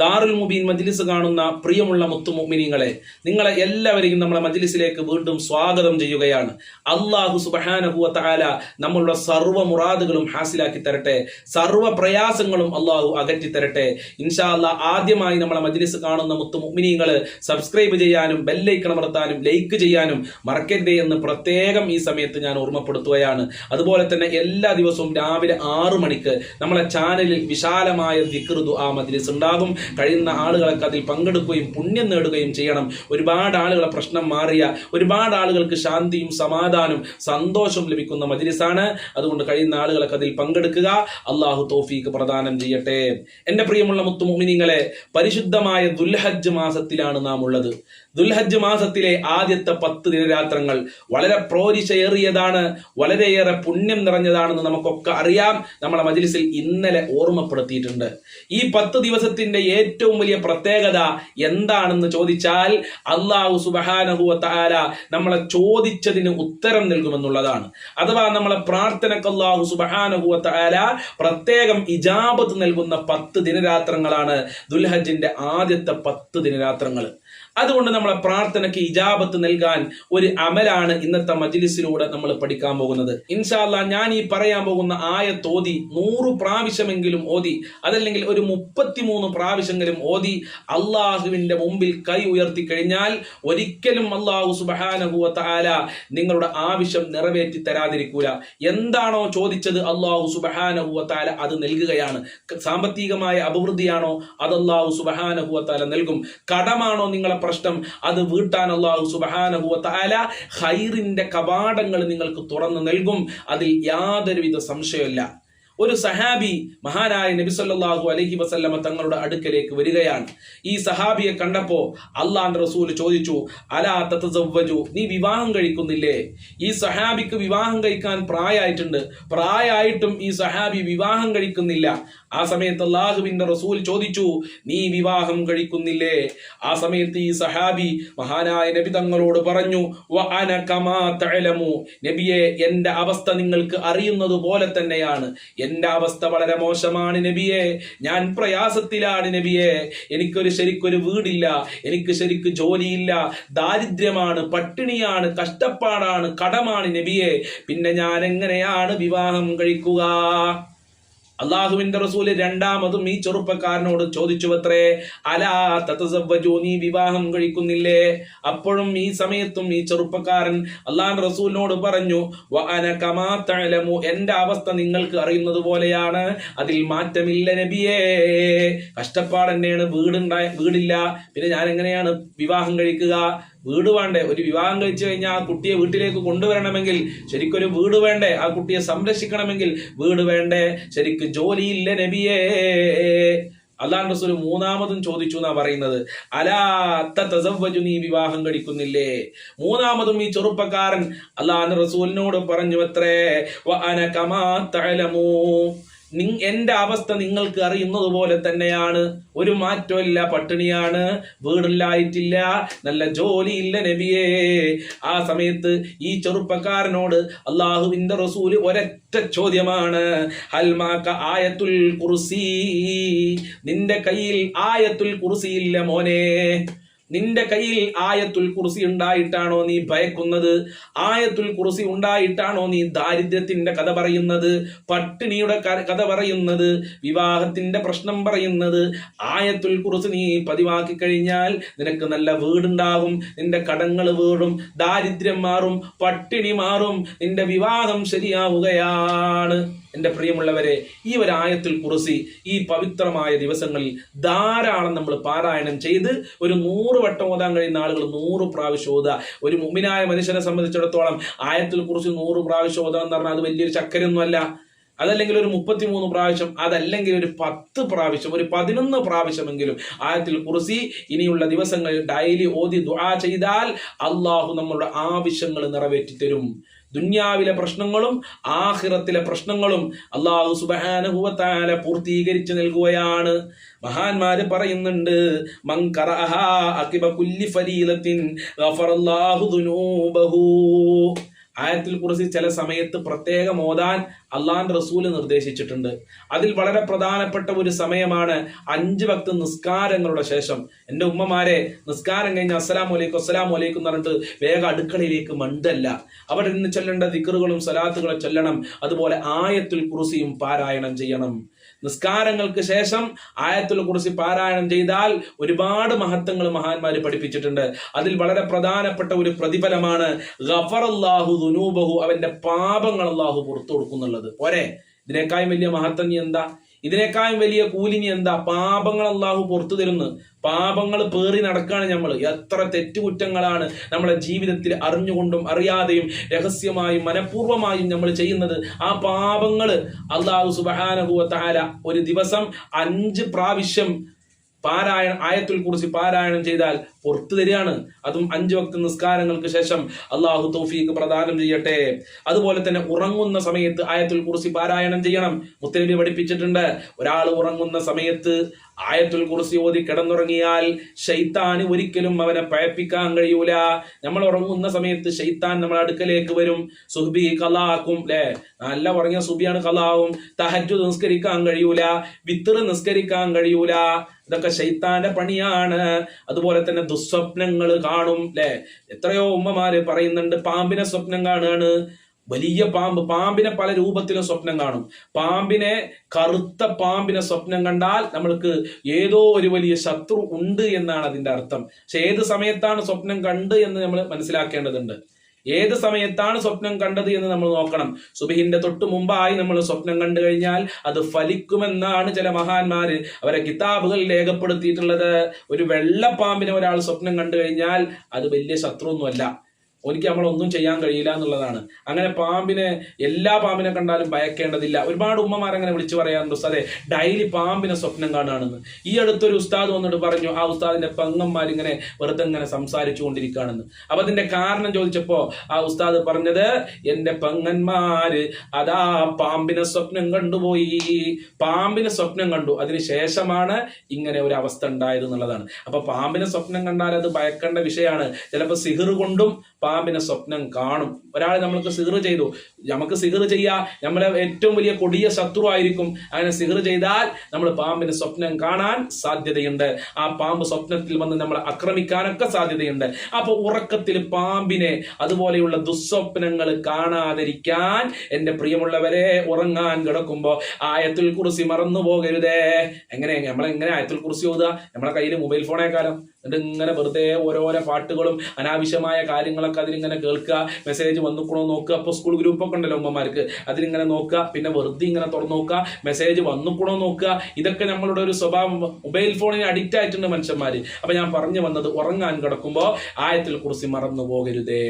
ദാറുൽ മുബീൻ മജ്ലിസ് കാണുന്ന പ്രിയമുള്ള മുത്തുമുമിനിങ്ങളെ നിങ്ങളെ എല്ലാവരെയും നമ്മളെ മജ്ലിസിലേക്ക് വീണ്ടും സ്വാഗതം ചെയ്യുകയാണ്. അള്ളാഹു സുബഹാനഹുവ താല നമ്മളുടെ സർവ മുറാദുകളും ഹാസിലാക്കി തരട്ടെ. സർവ പ്രയാസങ്ങളും അള്ളാഹു അകറ്റി തരട്ടെ. ഇൻഷാ അല്ലാ ആദ്യമായി നമ്മളെ മജ്ലിസ് കാണുന്ന മുത്തുമുമിനിങ്ങൾ സബ്സ്ക്രൈബ് ചെയ്യാനും ബെല്ലൈക്കൺ അമർത്താനും ലൈക്ക് ചെയ്യാനും മറക്കരുതേ എന്ന് പ്രത്യേകം ഈ സമയത്ത് ഞാൻ ഓർമ്മപ്പെടുത്തുകയാണ്. അതുപോലെ തന്നെ എല്ലാ ദിവസവും രാവിലെ ആറു മണിക്ക് നമ്മളെ ചാനലിൽ വിശാലമായ ദിക്റുദു ആ മജ്ലിസ് ഉണ്ടാകും. കഴിയുന്ന ആളുകളൊക്കെ അതിൽ പങ്കെടുക്കുകയും പുണ്യം നേടുകയും ചെയ്യണം. ഒരുപാട് ആളുകളെ പ്രശ്നം മാറിയ ഒരുപാട് ആളുകൾക്ക് ശാന്തിയും സമാധാനവും സന്തോഷവും ലഭിക്കുന്ന മജിലിസാണ്. അതുകൊണ്ട് കഴിയുന്ന ആളുകളൊക്കെ അതിൽ പങ്കെടുക്കുക. അള്ളാഹു തോഫീക്ക് പ്രദാനം ചെയ്യട്ടെ. എന്റെ പ്രിയമുള്ള മുത്തുമോമിനിങ്ങളെ പരിശുദ്ധമായ ദുൽഹജ്ജ് മാസത്തിലാണ് നാം ഉള്ളത്. ദുൽഹജ്ജ് മാസത്തിലെ ആദ്യത്തെ പത്ത് ദിനരാത്രങ്ങൾ വളരെ പ്രോരിശയേറിയതാണ് വളരെയേറെ പുണ്യം നിറഞ്ഞതാണെന്ന് നമുക്കൊക്കെ അറിയാം. നമ്മളെ മജിലിസിൽ ഇന്നലെ ഓർമ്മപ്പെടുത്തിയിട്ടുണ്ട്. ഈ പത്ത് ദിവസത്തിന്റെ ഏറ്റവും വലിയ പ്രത്യേകത എന്താണെന്ന് ചോദിച്ചാൽ അള്ളാഹു സുബഹാനഹുവ താര നമ്മളെ ചോദിച്ചതിന് ഉത്തരം നൽകുമെന്നുള്ളതാണ്. അഥവാ നമ്മളെ പ്രാർത്ഥനക്ക് അള്ളാഹു സുബഹാനഹുവ താര പ്രത്യേകം ഇജാബത്ത് നൽകുന്ന പത്ത് ദിനരാത്രങ്ങളാണ് ദുൽഹജിന്റെ ആദ്യത്തെ പത്ത് ദിനരാത്രങ്ങൾ അതുകൊണ്ട് നമ്മളെ പ്രാർത്ഥനയ്ക്ക് ഇജാബത്ത് നൽകാൻ ഒരു അമലാണ് ഇന്നത്തെ മജിലിസിലൂടെ നമ്മൾ പഠിക്കാൻ പോകുന്നത്. ഇൻഷാല്ല ഞാൻ ഈ പറയാൻ പോകുന്ന ആയത്ത് ഓതി നൂറ് പ്രാവശ്യമെങ്കിലും ഓതി അതല്ലെങ്കിൽ ഒരു മുപ്പത്തിമൂന്ന് പ്രാവശ്യമെങ്കിലും ഓതി അള്ളാഹുവിന്റെ മുമ്പിൽ കൈ ഉയർത്തി കഴിഞ്ഞാൽ ഒരിക്കലും അള്ളാഹു സുബഹാനഹുവ താല നിങ്ങളുടെ ആവശ്യം നിറവേറ്റി തരാതിരിക്കൂല. എന്താണോ ചോദിച്ചത് അള്ളാഹു സുബഹാനഹുവ താല അത് നൽകുകയാണ്. സാമ്പത്തികമായ അഭിവൃദ്ധിയാണോ? അത് അള്ളാഹു സുബഹാനഹുവ താല നൽകും. കടമാണോ നിങ്ങളെ പ്രശ്നം. അത് വീട്ടാൻ അള്ളാഹു സുബഹാനഹുവ താല ഹൈറിന്റെ കവാടങ്ങൾ നിങ്ങൾക്ക് തുറന്നു നൽകും. അതിൽ യാതൊരുവിധ സംശയമില്ല ഒരു സഹാബി മഹാനായ നബി സല്ലല്ലാഹു അലൈഹി വസല്ലമ തങ്ങളുടെ അടുക്കലേക്ക് വരികയാണ്. ഈ സഹാബിയെ കണ്ടപ്പോ അള്ളാന്റെ റസൂൽ ചോദിച്ചു അലാ തതസവ്വജു നീ വിവാഹം കഴിക്കുന്നില്ലേ? ഈ സഹാബിക്ക് വിവാഹം കഴിക്കാൻ പ്രായമായിട്ടുണ്ട് പ്രായമായിട്ടും ഈ സഹാബി വിവാഹം കഴിക്കുന്നില്ല. ആ സമയത്ത് അള്ളാഹുവിന്റെ റസൂൽ ചോദിച്ചു നീ വിവാഹം കഴിക്കുന്നില്ലേ? ആ സമയത്ത് ഈ സഹാബി മഹാനായ നബി തങ്ങളോട് പറഞ്ഞു. നബിയെ എന്റെ അവസ്ഥ നിങ്ങൾക്ക് അറിയുന്നത് പോലെ തന്നെയാണ്. എന്റെ അവസ്ഥ വളരെ മോശമാണ് നബിയെ. ഞാൻ പ്രയാസത്തിലാണ് നബിയെ. എനിക്കൊരു ശരിക്കൊരു വീടില്ല. എനിക്ക് ശരിക്ക് ജോലിയില്ല. ദാരിദ്ര്യമാണ് പട്ടിണിയാണ് കഷ്ടപ്പാടാണ് കടമാണ് നബിയെ. പിന്നെ ഞാൻ എങ്ങനെയാണ് വിവാഹം കഴിക്കുക? അള്ളാഹുവിന്റെ റസൂൽ രണ്ടാമതും ഈ ചെറുപ്പക്കാരനോട് ചോദിച്ചു അത്രേ അലാ തതസവ്വജു നീ വിവാഹം കഴിക്കുന്നില്ലേ? അപ്പോഴും ഈ സമയത്തും ഈ ചെറുപ്പക്കാരൻ അള്ളാഹ് റസൂലിനോട് പറഞ്ഞു "വ കമാ തഅലമു." എന്റെ അവസ്ഥ നിങ്ങൾക്ക് അറിയുന്നത് പോലെയാണ്. അതിൽ മാറ്റമില്ല നബിയേ. കഷ്ടപ്പാട് തന്നെയാണ് വീടുണ്ടായ വീടില്ല. പിന്നെ ഞാൻ എങ്ങനെയാണ് വിവാഹം കഴിക്കുക? വീട് വേണ്ടേ? ഒരു വിവാഹം കഴിച്ചു കഴിഞ്ഞാൽ ആ കുട്ടിയെ വീട്ടിലേക്ക് കൊണ്ടുവരണമെങ്കിൽ ശരിക്കൊരു വീട് വേണ്ടേ? ആ കുട്ടിയെ സംരക്ഷിക്കണമെങ്കിൽ വീട് വേണ്ടേ? ശരിക്ക് ജോലിയില്ല നബിയേ. അള്ളാൻ റസൂൽ മൂന്നാമതും ചോദിച്ചു എന്നാ പറയുന്നത്. അലാ തസവ്വജു നീ വിവാഹം കഴിക്കുന്നില്ലേ? മൂന്നാമതും ഈ ചെറുപ്പക്കാരൻ അള്ളാൻ റസൂലിനോട് പറഞ്ഞു അത്രേ. "വ കമാ തഅലമൂ." എന്റെ അവസ്ഥ നിങ്ങൾക്ക് അറിയുന്നത് പോലെ തന്നെയാണ്. ഒരു മാറ്റമില്ല പട്ടിണിയാണ്. വീടില്ലായിട്ടില്ല നല്ല ജോലിയില്ല നബിയേ. ആ സമയത്ത് ഈ ചെറുപ്പക്കാരനോട് അള്ളാഹുവിന്റെ റസൂൽ ഒരൊറ്റ ചോദ്യമാണ്. ഹൽമാക്ക ആയത്തുൽ കുർസി? നിന്റെ കയ്യിൽ ആയത്തുൽ കുർസി ഇല്ല മോനെ. നിന്റെ കയ്യിൽ ആയത്തുൽ കുർസി ഉണ്ടായിട്ടാണോ നീ ഭയക്കുന്നത്? ആയത്തുൽ കുർസി ഉണ്ടായിട്ടാണോ നീ ദാരിദ്ര്യത്തിന്റെ കഥ പറയുന്നത്? പട്ടിണിയുടെ കഥ പറയുന്നത്? വിവാഹത്തിന്റെ പ്രശ്നം പറയുന്നത്? ആയത്തുൽ കുറിസി നീ പതിവാക്കി കഴിഞ്ഞാൽ നിനക്ക് നല്ല വീടുണ്ടാകും. നിന്റെ കടങ്ങൾ വീടും ദാരിദ്ര്യം മാറും. പട്ടിണി മാറും. നിന്റെ വിവാഹം ശരിയാവുകയാണ്. എന്റെ പ്രിയമുള്ളവരെ ഈ ഒരു ആയത്തിൽ ഈ പവിത്രമായ ദിവസങ്ങളിൽ ധാരാളം നമ്മൾ പാരായണം ചെയ്ത് ഒരു നൂറ് വട്ടം ഓതാൻ കഴിയുന്ന ആളുകൾ നൂറ് പ്രാവശ്യം ഓതുക. ഒരു മുമ്പിനായ മനുഷ്യനെ സംബന്ധിച്ചിടത്തോളം ആയത്തിൽ കുറിച്ച് നൂറ് പ്രാവശ്യം ഓതാൻ എന്ന് പറഞ്ഞാൽ അത് വലിയൊരു ചക്കരൊന്നുമല്ല അതല്ലെങ്കിൽ ഒരു മുപ്പത്തിമൂന്ന് പ്രാവശ്യം അതല്ലെങ്കിൽ ഒരു പത്ത് പ്രാവശ്യം ഒരു പതിനൊന്ന് പ്രാവശ്യമെങ്കിലും ആയത്തിൽ കുറിസി ഇനിയുള്ള ദിവസങ്ങളിൽ ഡെയിലി ഓതി ദുആ ചെയ്താൽ അള്ളാഹു നമ്മളുടെ ആവശ്യങ്ങൾ നിറവേറ്റി തരും ദുന്യാവിലെ പ്രശ്നങ്ങളും ആഹിറത്തിലെ പ്രശ്നങ്ങളും അള്ളാഹു സുബാനുഭവത്താല പൂർത്തീകരിച്ചു നൽകുകയാണ്. മഹാന്മാര് പറയുന്നുണ്ട് മങ്കറഹ അകിബ കുല്ലി ഫലീലത്തിൻ ഗഫറല്ലാഹു ദുനൂബഹു. ആയത്തിൽ കുറിച്ച് ചില സമയത്ത് പ്രത്യേകം ഓതാൻ അള്ളാൻ റസൂൽ നിർദ്ദേശിച്ചിട്ടുണ്ട്. അതിൽ വളരെ പ്രധാനപ്പെട്ട ഒരു സമയമാണ് അഞ്ച് ഭക്ത നിസ്കാരങ്ങളുടെ ശേഷം. എന്റെ ഉമ്മമാരെ നിസ്കാരം കഴിഞ്ഞ് അസ്സലാം വലൈക്കും അസ്സലാം വലൈക്കും പറഞ്ഞിട്ട് വേഗം അടുക്കളയിലേക്ക് മണ്ടല്ല. അവിടെ നിന്ന് ചൊല്ലേണ്ട ദിക്കറുകളും സലാത്തുകളും ചൊല്ലണം. അതുപോലെ ആയത്തിൽ കുറിസിയും പാരായണം ചെയ്യണം. നിസ്കാരങ്ങൾക്ക് ശേഷം ആയത്തുൽ കുറിച്ച് പാരായണം ചെയ്താൽ ഒരുപാട് മഹത്വങ്ങൾ മഹാന്മാര് പഠിപ്പിച്ചിട്ടുണ്ട്. അതിൽ വളരെ പ്രധാനപ്പെട്ട ഒരു പ്രതിഫലമാണ് ഗഫറല്ലാഹു ദുനൂബഹു അവന്റെ പാപങ്ങൾ അള്ളാഹു പുറത്തു കൊടുക്കുന്നുള്ളത്. പോരെ? ഇതിനേക്കാളും വലിയ മഹത്വം എന്താ? ഇതിനേക്കാളും വലിയ കൂലിനി എന്താ? പാപങ്ങൾ അള്ളാഹു പുറത്തു തരുന്നു. പാപങ്ങൾ പേറി നടക്കാണ് നമ്മൾ എത്ര തെറ്റുകുറ്റങ്ങളാണ് നമ്മളെ ജീവിതത്തിൽ അറിഞ്ഞുകൊണ്ടും അറിയാതെയും രഹസ്യമായും മനഃപൂർവമായും നമ്മൾ ചെയ്യുന്നത്. ആ പാപങ്ങൾ അള്ളാഹു സുബാനഹുവ താല ഒരു ദിവസം അഞ്ച് പ്രാവശ്യം പാരായണം ആയത്തിൽ കുറിച്ച് പാരായണം ചെയ്താൽ പുറത്തു തരികയാണ്. അതും അഞ്ചു വക്ത നിസ്കാരങ്ങൾക്ക് ശേഷം അള്ളാഹു തൗഫീഖ് പ്രദാനം ചെയ്യട്ടെ. അതുപോലെ തന്നെ ഉറങ്ങുന്ന സമയത്ത് ആയത്തുൽ കുറിസി പാരായണം ചെയ്യണം. മുത്തനബി പഠിപ്പിച്ചിട്ടുണ്ട്. ഒരാൾ ഉറങ്ങുന്ന സമയത്ത് ആയത്തുൽ കുറിസി ഓതി കിടന്നുറങ്ങിയാൽ ഷെയ്ത്താന് ഒരിക്കലും അവനെ പഴപ്പിക്കാൻ കഴിയൂല. നമ്മൾ ഉറങ്ങുന്ന സമയത്ത് ഷെയ്ത്താൻ നമ്മുടെ അടുക്കലേക്ക് വരും. സുഹബി കലാക്കും അല്ലെ നല്ല ഉറങ്ങിയ സുബിയാണ് കലാവും. തഹജു നിസ്കരിക്കാൻ കഴിയൂല. വിത്തർ നിസ്കരിക്കാൻ കഴിയൂല. ഇതൊക്കെ ശൈത്താന്റെ പണിയാണ്. അതുപോലെ തന്നെ ദുസ്വപ്നങ്ങൾ കാണും അല്ലെ എത്രയോ ഉമ്മമാര് പറയുന്നുണ്ട് പാമ്പിനെ സ്വപ്നം കാണുകയാണ് വലിയ പാമ്പ് പാമ്പിനെ പല രൂപത്തിലും സ്വപ്നം കാണും. പാമ്പിനെ കറുത്ത പാമ്പിനെ സ്വപ്നം കണ്ടാൽ നമ്മൾക്ക് ഏതോ ഒരു വലിയ ശത്രു ഉണ്ട് എന്നാണ് അതിന്റെ അർത്ഥം. പക്ഷെ ഏത് സമയത്താണ് സ്വപ്നം കണ്ട് എന്ന് നമ്മൾ മനസ്സിലാക്കേണ്ടതുണ്ട്. ഏത് സമയത്താണ് സ്വപ്നം കണ്ടത് എന്ന് നമ്മൾ നോക്കണം. സുബിഹിന്റെ തൊട്ട് മുമ്പായി നമ്മൾ സ്വപ്നം കണ്ടു കഴിഞ്ഞാൽ അത് ഫലിക്കുമെന്നാണ് ചില മഹാന്മാര് അവരെ കിതാബുകൾ രേഖപ്പെടുത്തിയിട്ടുള്ളത്. ഒരു വെള്ളപ്പാമ്പിനെ ഒരാൾ സ്വപ്നം കണ്ടു കഴിഞ്ഞാൽ അത് വലിയ ശത്രുവൊന്നുമല്ല. എനിക്ക് നമ്മളൊന്നും ചെയ്യാൻ കഴിയില്ല എന്നുള്ളതാണ്. അങ്ങനെ പാമ്പിനെ എല്ലാ പാമ്പിനെ കണ്ടാലും ഭയക്കേണ്ടതില്ല. ഒരുപാട് ഉമ്മമാർ അങ്ങനെ വിളിച്ചു പറയാറുണ്ട് ഉസ്താദെ ഡെയിലി പാമ്പിനെ സ്വപ്നം കാണുകയാണെന്ന്. ഈ അടുത്തൊരു ഉസ്താദ് വന്നിട്ട് പറഞ്ഞു ആ ഉസ്താദിന്റെ പെങ്ങന്മാരിങ്ങനെ വെറുതെ ഇങ്ങനെ സംസാരിച്ചു കൊണ്ടിരിക്കുകയാണെന്ന്. അപ്പൊ അതിന്റെ കാരണം ചോദിച്ചപ്പോ ആ ഉസ്താദ് പറഞ്ഞത് എന്റെ പെങ്ങന്മാര് അതാ പാമ്പിനെ സ്വപ്നം കണ്ടുപോയി. പാമ്പിനെ സ്വപ്നം കണ്ടു. അതിനുശേഷമാണ് ഇങ്ങനെ ഒരു അവസ്ഥ ഉണ്ടായത് എന്നുള്ളതാണ്. അപ്പൊ പാമ്പിനെ സ്വപ്നം കണ്ടാൽ അത് ഭയക്കേണ്ട വിഷയമാണ്. ചിലപ്പോൾ സിഹിർ കൊണ്ടും പാമ്പിനെ സ്വപ്നം കാണും. ഒരാളെ നമ്മൾക്ക് സിഹർ ചെയ്തു. നമുക്ക് സിഹർ ചെയ്യാ. നമ്മളെ ഏറ്റവും വലിയ കൊടിയ ശത്രു ആയിരിക്കും അങ്ങനെ സിഹർ ചെയ്താൽ നമ്മൾ പാമ്പിന് സ്വപ്നം കാണാൻ സാധ്യതയുണ്ട്. ആ പാമ്പ് സ്വപ്നത്തിൽ വന്ന് നമ്മളെ ആക്രമിക്കാനൊക്കെ സാധ്യതയുണ്ട്. അപ്പൊ ഉറക്കത്തിൽ പാമ്പിനെ അതുപോലെയുള്ള ദുസ്വപ്നങ്ങൾ കാണാതിരിക്കാൻ എന്റെ പ്രിയമുള്ളവരെ ഉറങ്ങാൻ കിടക്കുമ്പോ ആയത്തിൽ കുറിസി മറന്നു പോകരുതേ എങ്ങനെ നമ്മളെങ്ങനെ ആയത്തിൽ കുറിസി ഓതുക? നമ്മളെ കയ്യിൽ മൊബൈൽ ഫോണേക്കാലം എന്നിട്ട് ഇങ്ങനെ വെറുതെ ഓരോരോ പാട്ടുകളും അനാവശ്യമായ കാര്യങ്ങളൊക്കെ അതിലിങ്ങനെ കേൾക്കുക മെസ്സേജ് വന്നുക്കണോ നോക്കുക. അപ്പോൾ സ്കൂൾ ഗ്രൂപ്പൊക്കെ ഉണ്ടല്ലോ ഉമ്മമാർക്ക്. അതിലിങ്ങനെ നോക്കുക പിന്നെ വെറുതെ ഇങ്ങനെ തുറന്നു നോക്കുക മെസ്സേജ് വന്നുക്കണോ നോക്കുക. ഇതൊക്കെ നമ്മളുടെ ഒരു സ്വഭാവം. മൊബൈൽ ഫോണിന് അഡിക്റ്റ് ആയിട്ടുണ്ട് മനുഷ്യന്മാർ അപ്പം ഞാൻ പറഞ്ഞു വന്നത് ഉറങ്ങാൻ കിടക്കുമ്പോൾ ആയത്തിൽ കുറിച്ച് മറന്നു പോകരുതേ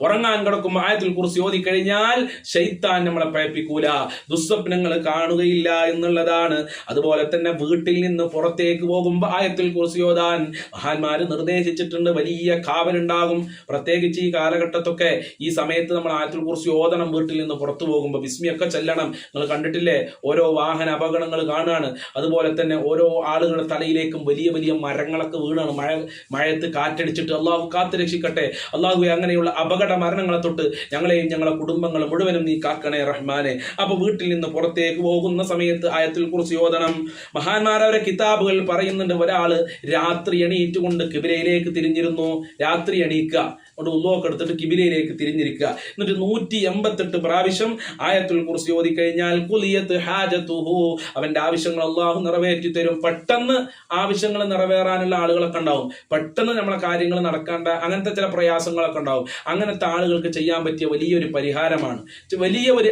ഉറങ്ങാൻ കിടക്കുമ്പോൾ ആയത്തിൽ കുറിച്ച് ഓതി കഴിഞ്ഞാൽ ശൈത്താൻ നമ്മളെ പഴപ്പിക്കൂല. ദുസ്വപ്നങ്ങൾ കാണുകയില്ല എന്നുള്ളതാണ്. അതുപോലെ തന്നെ വീട്ടിൽ നിന്ന് പുറത്തേക്ക് പോകുമ്പോൾ ആയത്തിൽ കുറിച്ച് ഓതാൻ മഹാന്മാര് നിർദ്ദേശിച്ചിട്ടുണ്ട്. വലിയ കാവലുണ്ടാകും. പ്രത്യേകിച്ച് ഈ കാലഘട്ടത്തൊക്കെ ഈ സമയത്ത് നമ്മൾ ആയത്തിൽ കുറിച്ച് ഓതണം വീട്ടിൽ നിന്ന് പുറത്തു പോകുമ്പോൾ വിസ്മിയൊക്കെ ചെല്ലണം. നിങ്ങൾ കണ്ടിട്ടില്ലേ? ഓരോ വാഹന അപകടങ്ങൾ കാണുകയാണ് അതുപോലെ തന്നെ ഓരോ ആളുകളുടെ തലയിലേക്കും വലിയ വലിയ മരങ്ങളൊക്കെ വീണാണ്. മഴ മഴയത്ത് കാറ്റടിച്ചിട്ട് അള്ളാഹു കാത്തു രക്ഷിക്കട്ടെ അള്ളാഹു അങ്ങനെയുള്ള അപകട മരണങ്ങളെ തൊട്ട് ഞങ്ങളെയും ഞങ്ങളെ കുടുംബങ്ങളെ മുഴുവനും നീ കാക്കണേ റഹ്മാനെ. അപ്പൊ വീട്ടിൽ നിന്ന് പുറത്തേക്ക് പോകുന്ന സമയത്ത് ആയത്തിൽ കുറിച്ച് ഓതണം മഹാന്മാരവരെ കിതാബുകൾ പറയുന്നുണ്ട്. ഒരാൾ രാത്രി എണീറ്റുകൊണ്ട് കിബിലയിലേക്ക് തിരിഞ്ഞിരുന്നു. രാത്രി എണീക്കുക കൊണ്ട് ഉള്ളൊക്കെ എടുത്തിട്ട് കിബിലയിലേക്ക് തിരിഞ്ഞിരിക്കുക എന്നിട്ട് നൂറ്റി എൺപത്തെട്ട് പ്രാവശ്യം ആയത്തുൽ കുറിച്ച് ഓതി കഴിഞ്ഞാൽ കുലിയത്ത് ഹാജത്തുഹു. അവന്റെ ആവശ്യങ്ങൾ അള്ളാഹു നിറവേറ്റി തരും. പെട്ടെന്ന് ആവശ്യങ്ങൾ നിറവേറാനുള്ള ആളുകളൊക്കെ ഉണ്ടാവും. പെട്ടെന്ന് നമ്മളെ കാര്യങ്ങൾ നടക്കേണ്ട അങ്ങനത്തെ ചില പ്രയാസങ്ങളൊക്കെ ഉണ്ടാവും. അങ്ങനത്തെ ആളുകൾക്ക് ചെയ്യാൻ പറ്റിയ വലിയൊരു പരിഹാരമാണ്. വലിയ ഒരു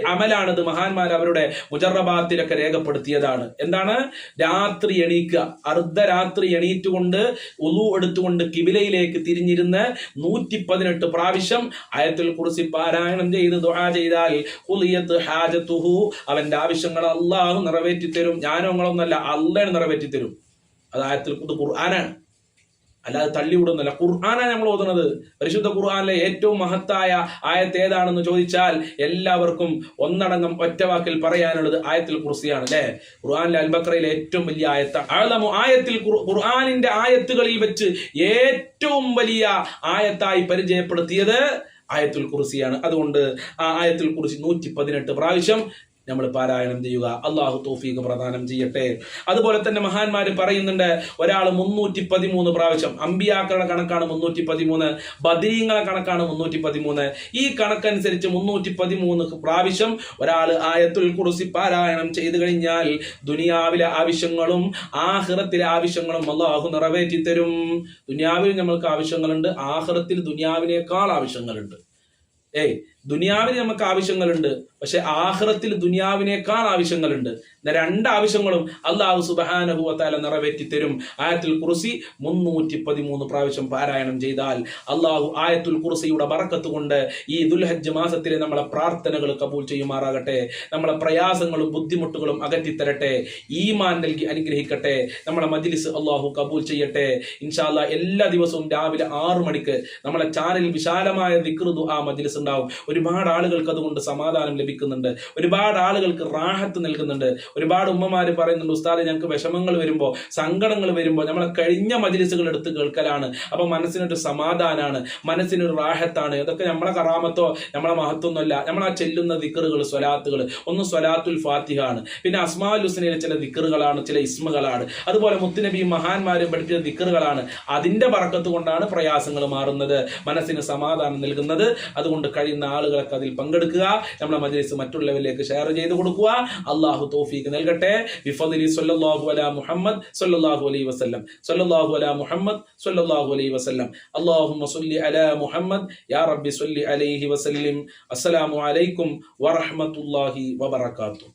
ഇത് മഹാന്മാർ അവരുടെ മുജറബാത്തിലൊക്കെ രേഖപ്പെടുത്തിയതാണ്. എന്താണ്? രാത്രി എണീക്കുക. അർദ്ധരാത്രി എണീറ്റുകൊണ്ട് ഉളു എടുത്തുകൊണ്ട് കിബിലയിലേക്ക് തിരിഞ്ഞിരുന്ന് നൂറ്റി പതിനെട്ട് പ്രാവശ്യം അയത്തിൽ കുറിച്ച് പാരായണം ചെയ്ത് ദുആ ചെയ്താൽ ഹാജത്തുഹു. അവന്റെ ആവശ്യങ്ങൾ അള്ളാഹു നിറവേറ്റി തരും ഞാനോ നിങ്ങളൊന്നല്ല അള്ളാഹ് നിറവേറ്റി തരും അത് ആയത്തുൽ ഖുർആനാണ്. അല്ലാതെ തള്ളിവിടുന്നില്ല ഖുർആനാണ് നമ്മൾ ഓതുന്നത്. പരിശുദ്ധ ഖുർആാനിലെ ഏറ്റവും മഹത്തായ ആയത്ത് ഏതാണെന്ന് ചോദിച്ചാൽ എല്ലാവർക്കും ഒന്നടങ്കം ഒറ്റവാക്കിൽ പറയാനുള്ളത് ആയത്തിൽ കുർസിയാണ് അല്ലേ? ഖുർആാനിലെ അൽബക്രയിലെ ഏറ്റവും വലിയ ആയത്താണ് ആളമു ആയത്തിൽ ഖുർആാനിന്റെ ആയത്തുകളിൽ വെച്ച് ഏറ്റവും വലിയ ആയത്തായി പരിചയപ്പെടുത്തിയത് ആയത്തുൽ കുറിസിയാണ് അതുകൊണ്ട് ആ ആയത്തുൽ കുറിസി നൂറ്റി പതിനെട്ട് പ്രാവശ്യം നമ്മൾ പാരായണം ചെയ്യുക. അള്ളാഹു തോഫീക്ക് പ്രദാനം ചെയ്യട്ടെ. അതുപോലെ തന്നെ മഹാന്മാര് പറയുന്നുണ്ട് ഒരാൾ മുന്നൂറ്റി പതിമൂന്ന് പ്രാവശ്യം അമ്പിയാക്കളുടെ കണക്കാണ് മുന്നൂറ്റി പതിമൂന്ന് ബദരീങ്ങളെ കണക്കാണ് മുന്നൂറ്റി പതിമൂന്ന് ഈ കണക്കനുസരിച്ച് മുന്നൂറ്റി പതിമൂന്ന് പ്രാവശ്യം ഒരാൾ ആയത്തുൽ കുറിസി പാരായണം ചെയ്തു കഴിഞ്ഞാൽ ദുനിയാവിലെ ആവശ്യങ്ങളും ആഹ്റത്തിലെ ആവശ്യങ്ങളും അള്ളാഹു നിറവേറ്റി തരും. ദുനിയാവിൽ നമ്മൾക്ക് ആവശ്യങ്ങളുണ്ട് ആഹ്റത്തിൽ ദുനിയാവിനേക്കാൾ ആവശ്യങ്ങളുണ്ട്. ഏയ് ദുനിയാവിന് നമുക്ക് ആവശ്യങ്ങളുണ്ട്. പക്ഷെ ആഹ്റത്തിൽ ദുനിയാവിനേക്കാൾ ആവശ്യങ്ങളുണ്ട്. എന്ന രണ്ട് ആവശ്യങ്ങളും അള്ളാഹു സുബാനഹുവത്താല നിറവേറ്റി തരും. ആയത്തുൽ കുറിസി മുന്നൂറ്റി പതിമൂന്ന് പ്രാവശ്യം പാരായണം ചെയ്താൽ അള്ളാഹു ആയത്തുൽ കുറിസിയുടെ ബറക്കത്ത് കൊണ്ട് ഈ ദുൽഹജ്ജ് മാസത്തിലെ നമ്മളെ പ്രാർത്ഥനകൾ കബൂൽ ചെയ്യുമാറാകട്ടെ. നമ്മളെ പ്രയാസങ്ങളും ബുദ്ധിമുട്ടുകളും അകറ്റിത്തരട്ടെ. ഈമാൻ നൽകി അനുഗ്രഹിക്കട്ടെ. നമ്മളെ മജ്ലിസ് അള്ളാഹു കബൂൽ ചെയ്യട്ടെ. ഇൻഷാല്ല എല്ലാ ദിവസവും രാവിലെ ആറു മണിക്ക് നമ്മളെ ചാനലിൽ വിശാലമായ ദിക്റുദു ആ മജ്ലിസ് ഉണ്ടാവും. ഒരുപാട് ആളുകൾക്ക് അതുകൊണ്ട് സമാധാനം ലഭിക്കുന്നുണ്ട്. ഒരുപാട് ആളുകൾക്ക് റാഹത്ത് നൽകുന്നുണ്ട്. ഒരുപാട് ഉമ്മമാര് പറയുന്നുണ്ട് ഉസ്താദ് ഞങ്ങൾക്ക് വിഷമങ്ങൾ വരുമ്പോൾ സങ്കടങ്ങൾ വരുമ്പോൾ നമ്മളെ കഴിഞ്ഞ മജിലിസുകൾ എടുത്ത് കേൾക്കലാണ്. അപ്പൊ മനസ്സിനൊരു സമാധാനമാണ് മനസ്സിനൊരു റാഹത്താണ്. ഇതൊക്കെ നമ്മളെ കറാമത്തോ നമ്മളെ മഹത്വമൊന്നുമല്ല നമ്മൾ ആ ചെല്ലുന്ന ദിക്കറുകൾ സ്വലാത്തുകൾ. ഒന്ന് സ്വലാത്തുൽ ഫാത്തിഹ ആണ് പിന്നെ അസ്മാൽ ഹുസനയിലെ ചില ദിക്കറുകളാണ് ചില ഇസ്മകളാണ്. അതുപോലെ മുത്തുനബിയും മഹാന്മാരും പഠിപ്പിച്ച ദിക്കറുകളാണ് അതിന്റെ പറക്കത്ത് കൊണ്ടാണ് പ്രയാസങ്ങൾ മാറുന്നത് മനസ്സിന് സമാധാനം നൽകുന്നത്. അതുകൊണ്ട് കഴിയുന്ന ആളുകളൊക്കെ അതിൽ പങ്കെടുക്കുക നമ്മുടെ മജ്ലിസ് മറ്റുള്ളവരിലേക്ക് ഷെയർ ചെയ്ത് കൊടുക്കുക. അള്ളാഹു തോഫീക്ക് നൽകട്ടെ. ബിഫദലി സല്ലല്ലാഹു അലാ മുഹമ്മദ് സല്ലല്ലാഹു അലൈഹി വസല്ലം. സല്ലല്ലാഹു അലാ മുഹമ്മദ് സല്ലല്ലാഹു അലൈഹി വസല്ലം. അല്ലാഹുമ്മ സല്ലി അലാ മുഹമ്മദ് യാ റബ്ബി സല്ലി അലൈഹി വസല്ലിം. അസ്സലാമു അലൈക്കും വറഹ്മത്തുള്ളാഹി വബറകാതുഹു.